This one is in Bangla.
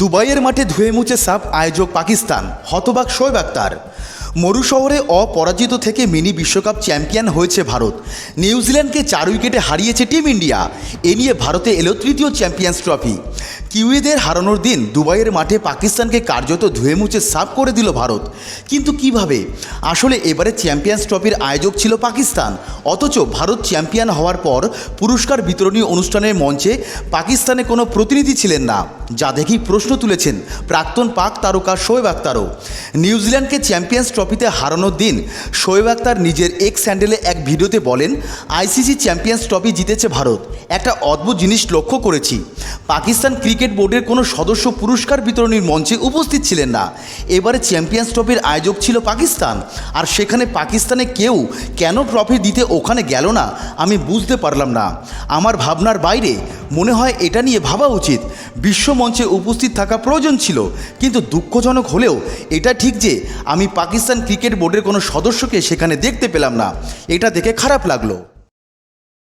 দুবাইয়ের মাঠে ধুয়ে মুছে সাপ আয়োজক পাকিস্তান, হতবাক শোয়েব আক্তার। মরু শহরে অপরাজিত থেকে মিনি বিশ্বকাপ চ্যাম্পিয়ন হয়েছে ভারত। নিউজিল্যান্ডকে চার উইকেটে হারিয়েছে টিম ইন্ডিয়া। এ নিয়ে ভারতে এলো তৃতীয় চ্যাম্পিয়ন্স ট্রফি। কিউইদের হারানোর দিন দুবাইয়ের মাঠে পাকিস্তানকে কার্যত ধুয়ে মুছে সাফ করে দিল ভারত। কিন্তু কীভাবে? আসলে এবারে চ্যাম্পিয়ন্স ট্রফির আয়োজক ছিল পাকিস্তান। অথচ ভারত চ্যাম্পিয়ন হওয়ার পর পুরস্কার বিতরণী অনুষ্ঠানের মঞ্চে পাকিস্তানে কোনো প্রতিনিধি ছিলেন না। যা দেখেই প্রশ্ন তুলেছেন প্রাক্তন পাক তারকা শোয়েব আক্তারও নিউজিল্যান্ডকে চ্যাম্পিয়ন্স ট্রফিতে হারানোর দিন শোয়েব আক্তার নিজের এক্স স্যান্ডেলে এক ভিডিওতে বলেন, আইসিসি চ্যাম্পিয়ন্স ট্রফি জিতেছে ভারত। একটা অদ্ভুত জিনিস লক্ষ্য করেছি। পাকিস্তান ক্রিকেট বোর্ডের কোনো সদস্য পুরস্কার বিতরণীর মঞ্চে উপস্থিত ছিলেন না। এবারে চ্যাম্পিয়ন্স ট্রফির আয়োজক ছিল পাকিস্তান। আর সেখানে পাকিস্তানে কেউ কেন ট্রফি দিতে ওখানে গেল না, আমি বুঝতে পারলাম না। আমার ভাবনার বাইরে মনে হয় এটা নিয়ে ভাবা উচিত। বিশ্বমঞ্চে উপস্থিত থাকা প্রয়োজন ছিল, কিন্তু দুঃখজনক হলেও এটা ঠিক যে আমি পাকিস্তান ক্রিকেট বোর্ডের কোনো সদস্যকে সেখানে দেখতে পেলাম না। এটা দেখে খারাপ লাগল।